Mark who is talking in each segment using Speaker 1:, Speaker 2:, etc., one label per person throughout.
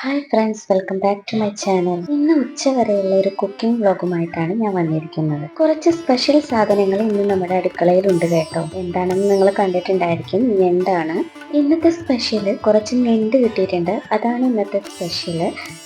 Speaker 1: Hi friends welcome back to my channel ഇന്ന് ഉച്ച വരെയുള്ള ഒരു കുക്കിംഗ് വ്ലോഗുമായിട്ടാണ് ഞാൻ വന്നിരിക്കുന്നത്. കുറച്ച് സ്പെഷ്യൽ സാധനങ്ങൾ ഇന്ന് നമ്മുടെ അടുക്കളയിൽ ഉണ്ട് കേട്ടോ. എന്താണെന്ന് നിങ്ങൾ കണ്ടിട്ടുണ്ടായിരിക്കും. എന്താണ്? ഇന്നത്തെ സ്പെഷ്യൽ കുറച്ച് ഞണ്ട് കിട്ടിയിട്ടുണ്ട്. അതാണ് ഇന്നത്തെ സ്പെഷ്യൽ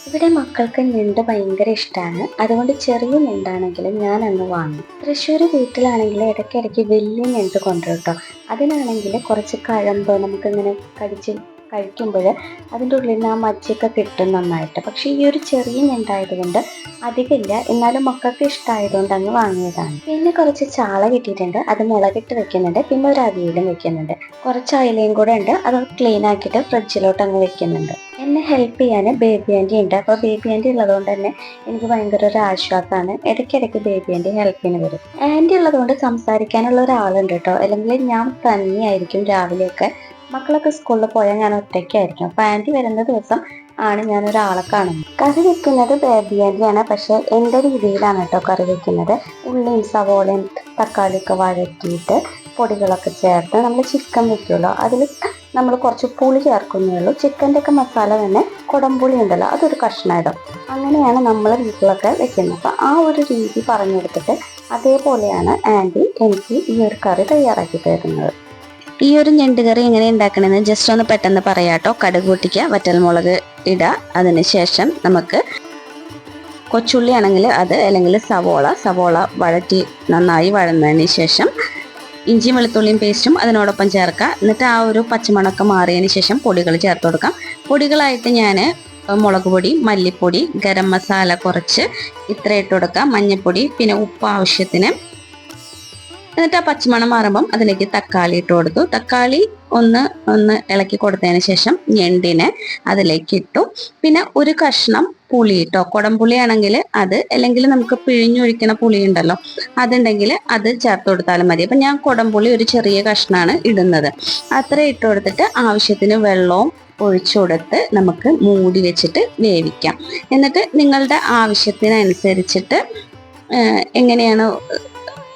Speaker 1: ഇവിടെ മക്കൾക്ക് ഞണ്ട് ഭയങ്കര ഇഷ്ടമാണ് അതുകൊണ്ട് ചെറിയ ഞണ്ടാണെങ്കിലും ഞാൻ അന്ന് വാങ്ങി. തൃശ്ശൂർ വീട്ടിലാണെങ്കിൽ ഇടയ്ക്കിടയ്ക്ക് വലിയ ഞണ്ട് കൊണ്ടുവരും കേട്ടോ. അതിനാണെങ്കിൽ കുറച്ച് കഴമ്പ് നമുക്കിങ്ങനെ കടിച്ച് കഴിക്കുമ്പോൾ അതിന്റെ ഉള്ളിൽ നിന്ന് ആ മജ്ജയൊക്കെ കിട്ടും നന്നായിട്ട്. പക്ഷേ ഈ ഒരു ചെറിയ ഞണ്ടായതുകൊണ്ട് അധികമില്ല. എന്നാലും മക്കൾക്ക് ഇഷ്ടമായതുകൊണ്ട് അങ്ങ് വാങ്ങിയതാണ്. പിന്നെ കുറച്ച് ചാള കിട്ടിയിട്ടുണ്ട്. അത് മുളകിട്ട് വെക്കുന്നുണ്ട്. പിന്നെ ഒരു അവിയലും വെക്കുന്നുണ്ട്. കുറച്ച് അയിലയും കൂടെ ഉണ്ട്. അത് ക്ലീൻ ആക്കിയിട്ട് ഫ്രിഡ്ജിലോട്ട് അങ്ങ് വെക്കുന്നുണ്ട്. എന്നെ ഹെൽപ്പ് ചെയ്യാൻ ബേബി ആന്റി ഉണ്ട്. അപ്പോൾ ബേബി ആന്റി ഉള്ളതുകൊണ്ട് തന്നെ എനിക്ക് ഭയങ്കര ഒരു ആശ്വാസമാണ്. ഇടയ്ക്കിടയ്ക്ക് ബേബി ആന്റി ഹെൽപ്പിന് വരും. ആന്റി ഉള്ളതുകൊണ്ട് സംസാരിക്കാനുള്ള ഒരാളുണ്ട് കേട്ടോ. അല്ലെങ്കിൽ ഞാൻ തന്നെയായിരിക്കും രാവിലെയൊക്കെ മക്കളൊക്കെ സ്കൂളിൽ പോയാൽ ഞാൻ ഒറ്റയ്ക്കായിരിക്കും. അപ്പൊ ആന്റി വരുന്ന ദിവസം ആണ് ഞാൻ ഒരാളെ കാണുന്നത്. കറി വെക്കുന്നത് ബേബി ആന്റിയാണ് പക്ഷെ എന്റെ രീതിയിലാണ് കേട്ടോ കറി വെക്കുന്നത്. ഉള്ളിയും സവോളയും തക്കാളിയൊക്കെ വഴറ്റിയിട്ട് പൊടികളൊക്കെ ചേർത്ത് നമ്മൾ ചിക്കൻ വെക്കുമല്ലോ. അതിൽ നമ്മൾ കുറച്ച് പുളി ചേർക്കുന്നേ ഉള്ളൂ. ചിക്കന്റെ ഒക്കെ മസാല തന്നെ കുടംപുളി ഉണ്ടല്ലോ അതൊരു കഷ്ണം അങ്ങനെയാണ് നമ്മൾ വീട്ടിലൊക്കെ വെക്കുന്നത്. അപ്പം ആ ഒരു രീതി പറഞ്ഞു കൊടുത്തിട്ട് അതേപോലെയാണ് ആന്റി എനിക്ക് ഈ ഒരു കറി തയ്യാറാക്കി തരുന്നത്. ഈ ഒരു ഞണ്ട് കറി എങ്ങനെ ഉണ്ടാക്കണമെന്ന് ജസ്റ്റ് ഒന്ന് പെട്ടെന്ന് പറയാട്ടോ. കടുക് പൊട്ടിക്കുക വറ്റൽമുളക് ഇടുക. അതിനുശേഷം നമുക്ക് കൊച്ചുള്ളി ആണെങ്കിൽ അത് അല്ലെങ്കിൽ സവോള. സവോള വഴറ്റി നന്നായി വഴന്നതിന് ശേഷം ഇഞ്ചി വെളുത്തുള്ളിയും പേസ്റ്റും അതിനോടൊപ്പം ചേർക്കുക. എന്നിട്ട് ആ ഒരു പച്ചമണക്കം മാറിയതിന് ശേഷം പൊടികൾ ചേർത്ത് കൊടുക്കാം. പൊടികളായിട്ട് ഞാൻ മുളക് പൊടി മല്ലിപ്പൊടി ഗരം മസാല കുറച്ച് ഇത്ര ഇട്ട് കൊടുക്കാം. മഞ്ഞൾപ്പൊടി പിന്നെ ഉപ്പ് ആവശ്യത്തിന് എന്നിട്ട് ആ പച്ചമണം മാറുമ്പം അതിലേക്ക് തക്കാളി ഇട്ട് കൊടുത്തു. തക്കാളി ഒന്ന് ഒന്ന് ഇളക്കി കൊടുത്തതിന് ശേഷം ഞണ്ടിനെ അതിലേക്ക് ഇട്ടു. പിന്നെ ഒരു കഷ്ണം പുളി ഇട്ടോ? കുടംപുളി ആണെങ്കിൽ അത് അല്ലെങ്കിൽ നമുക്ക് പിഴിഞ്ഞൊഴിക്കണ പുളി ഉണ്ടല്ലോ അതുണ്ടെങ്കിൽ അത് ചേർത്ത് കൊടുത്താലും മതി. അപ്പം ഞാൻ കുടംപുളി ഒരു ചെറിയ കഷ്ണമാണ് ഇടുന്നത്. അത്ര ഇട്ട് കൊടുത്തിട്ട് ആവശ്യത്തിന് വെള്ളവും ഒഴിച്ചു കൊടുത്ത് നമുക്ക് മൂടി വെച്ചിട്ട് വേവിക്കാം. എന്നിട്ട് നിങ്ങളുടെ ആവശ്യത്തിനനുസരിച്ചിട്ട് എങ്ങനെയാണ്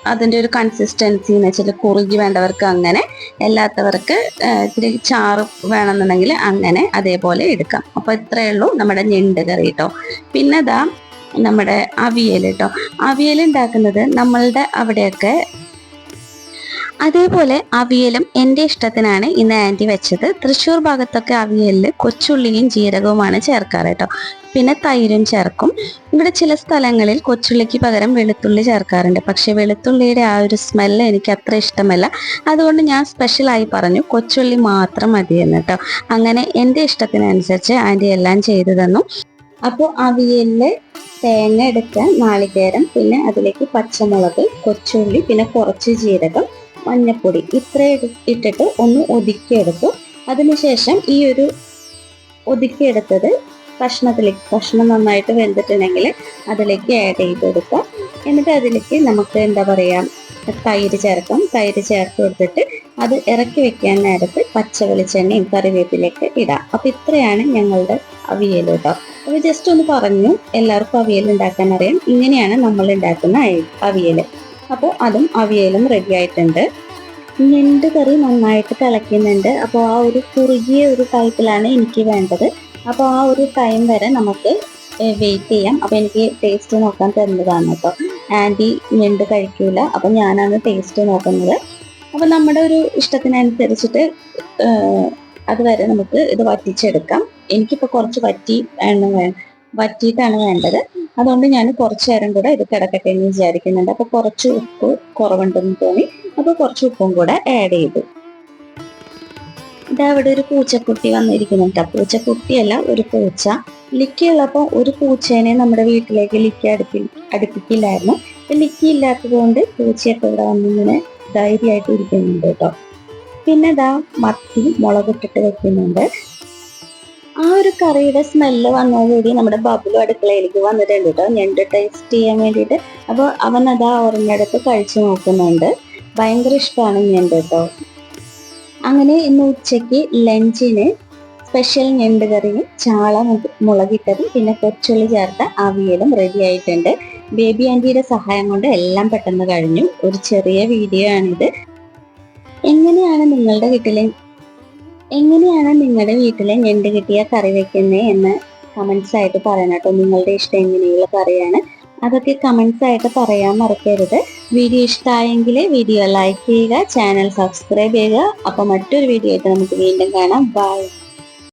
Speaker 1: അതിന്റെ ഒരു കൺസിസ്റ്റൻസി എന്ന് വെച്ചാൽ കുറുകി വേണ്ടവർക്ക് അങ്ങനെ അല്ലാത്തവർക്ക് ഇത്തിരി ചാറ് വേണമെന്നുണ്ടെങ്കിൽ അങ്ങനെ അതേപോലെ എടുക്കാം. അപ്പോൾ ഇത്രയേ ഉള്ളൂ നമ്മുടെ ഞണ്ട് കറി കേട്ടോ പിന്നെ ഇതാ നമ്മുടെ അവിയൽ കേട്ടോ അവിയൽ ഉണ്ടാക്കുന്നത് നമ്മളുടെ അവിടെയൊക്കെ അതേപോലെ അവിയലും എന്റെ ഇഷ്ടത്തിനാണ് ഇന്ന് ആന്റി വെച്ചത്. തൃശ്ശൂർ ഭാഗത്തൊക്കെ അവിയലിൽ കൊച്ചുള്ളിയും ജീരകവുമാണ് ചേർക്കാറ് കേട്ടോ. പിന്നെ തൈരും ചേർക്കും. ഇവിടെ ചില സ്ഥലങ്ങളിൽ കൊച്ചുള്ളിക്ക് പകരം വെളുത്തുള്ളി ചേർക്കാറുണ്ട്. പക്ഷെ വെളുത്തുള്ളിയുടെ ആ ഒരു സ്മെല്ല് എനിക്ക് അത്ര ഇഷ്ടമല്ല. അതുകൊണ്ട് ഞാൻ സ്പെഷ്യലായി പറഞ്ഞു കൊച്ചുള്ളി മാത്രം മതിയെന്ന് കേട്ടോ. അങ്ങനെ എന്റെ ഇഷ്ടത്തിനനുസരിച്ച് ആന്റി എല്ലാം ചെയ്തു തന്നു. അപ്പോൾ അവിയലിൽ തേങ്ങ എടുക്കുക നാളികേരം പിന്നെ അതിലേക്ക് പച്ചമുളക് കൊച്ചുള്ളി പിന്നെ കുറച്ച് ജീരകം മഞ്ഞപ്പൊടി ഇത്രയും ഇട്ടിട്ട് ഒന്ന് ഒതുക്കിയെടുത്തു. അതിനുശേഷം ഈ ഒരു ഒതുക്കിയെടുത്തത് കഷ്ണത്തിലേക്ക് കഷ്ണം നന്നായിട്ട് വെന്തിട്ടുണ്ടെങ്കിൽ അതിലേക്ക് ആഡ് ചെയ്ത് കൊടുക്കുക എന്നിട്ട് അതിലേക്ക് നമുക്ക് എന്താ പറയുക തൈര് ചേർക്കാം. തൈര് ചേർത്ത് കൊടുത്തിട്ട് അത് ഇറക്കി വെക്കാൻ നേരത്ത് പച്ച വെളിച്ചെണ്ണയും കറിവേപ്പിലേക്ക് ഇടാം. അപ്പം ഇത്രയാണ് ഞങ്ങളുടെ അവിയൽ കേട്ടോ അപ്പോൾ ജസ്റ്റ് ഒന്ന് പറഞ്ഞു എല്ലാവർക്കും അവിയൽ ഉണ്ടാക്കാൻ അറിയാം. ഇങ്ങനെയാണ് നമ്മൾ ഉണ്ടാക്കുന്ന അവിയൽ അപ്പോൾ അതും അവിയലും റെഡി ആയിട്ടുണ്ട്. ഞണ്ട് കറി നന്നായിട്ട് തിളയ്ക്കുന്നുണ്ട്. അപ്പോൾ ആ ഒരു കുറുകിയ ഒരു ടൈപ്പിലാണ് എനിക്ക് വേണ്ടത്. അപ്പോൾ ആ ഒരു ടൈം വരെ നമുക്ക് വെയിറ്റ് ചെയ്യാം. അപ്പോൾ എനിക്ക് ടേസ്റ്റ് നോക്കാൻ തരുന്നതാണ് കേട്ടോ. ആന്റി ഞണ്ട് കഴിക്കൂല. അപ്പോൾ ഞാനാണ് ടേസ്റ്റ് നോക്കുന്നത്. അപ്പോൾ നമ്മുടെ ഒരു ഇഷ്ടത്തിനനുസരിച്ചിട്ട് അതുവരെ നമുക്ക് ഇത് വറ്റിച്ചെടുക്കാം. എനിക്കിപ്പോൾ കുറച്ച് വറ്റി എണ്ണ വറ്റിയിട്ടാണ് വേണ്ടത്. അതുകൊണ്ട് ഞാൻ കുറച്ച് നേരം കൂടെ ഇത് കിടക്കട്ടെ എന്ന് വിചാരിക്കുന്നുണ്ട്. അപ്പോൾ കുറച്ച് ഉപ്പ് കുറവുണ്ടെന്ന് തോന്നി. അപ്പോൾ കുറച്ച് ഉപ്പും കൂടെ ആഡ് ചെയ്തു. ഇതാ അവിടെ ഒരു പൂച്ചക്കുട്ടി വന്നിരിക്കുന്നുണ്ട്. പൂച്ചക്കുട്ടിയല്ല ഒരു പൂച്ച. ലിക്കുള്ളപ്പോൾ ഒരു പൂച്ചേനെ നമ്മുടെ വീട്ടിലേക്ക് ലിക്കി അടുപ്പി അടുപ്പിക്കില്ലായിരുന്നു. ലിക്കി ഇല്ലാത്തത് കൊണ്ട് പൂച്ചയൊക്കെ ഇവിടെ വന്നിങ്ങനെ ധൈര്യമായിട്ട് ഇരിക്കുന്നുണ്ട് കേട്ടോ. പിന്നെ ഇതാ മത്തി മുളകിട്ടിട്ട് വെക്കുന്നുണ്ട്. ആ ഒരു കറിയുടെ സ്മെല്ല് വന്നതോടുകൂടി നമ്മുടെ ബബിളും അടുക്കളയിലേക്ക് വന്നിട്ടുണ്ട് കേട്ടോ ഞണ്ട് ടേസ്റ്റ് ചെയ്യാൻ വേണ്ടിയിട്ട്. അപ്പോൾ അവൻ അത് ആ ഉറങ്ങിടത്ത് കഴിച്ചു നോക്കുന്നുണ്ട്. ഭയങ്കര ഇഷ്ടമാണ് ഞണ്ട് കേട്ടോ അങ്ങനെ ഇന്ന് ഉച്ചയ്ക്ക് ലഞ്ചിന് സ്പെഷ്യൽ ഞണ്ട് കറിയും ചാള മുളകിട്ടതും പിന്നെ കൊച്ചുള്ളി ചേർത്ത അവിയലും റെഡി ആയിട്ടുണ്ട്. ബേബി ആന്റിയുടെ സഹായം കൊണ്ട് എല്ലാം പെട്ടെന്ന് കഴിഞ്ഞു. ഒരു ചെറിയ വീഡിയോ ആണിത്. എങ്ങനെയാണ് നിങ്ങളുടെ വീട്ടിലെ എങ്ങനെയാണ് നിങ്ങളുടെ വീട്ടിലെ ഞണ്ട് കിട്ടിയ കറി വെക്കുന്നത് എന്ന് കമൻസ് ആയിട്ട് പറയണം കേട്ടോ. നിങ്ങളുടെ ഇഷ്ടം എങ്ങനെയുള്ള കറിയാണ്. അതൊക്കെ കമൻസ് ആയിട്ട് പറയാൻ മറക്കരുത്. വീഡിയോ ഇഷ്ടമായെങ്കിൽ വീഡിയോ ലൈക്ക് ചെയ്യുക ചാനൽ സബ്സ്ക്രൈബ് ചെയ്യുക. അപ്പോൾ മറ്റൊരു വീഡിയോ ആയിട്ട് നമുക്ക് വീണ്ടും കാണാം. ബൈ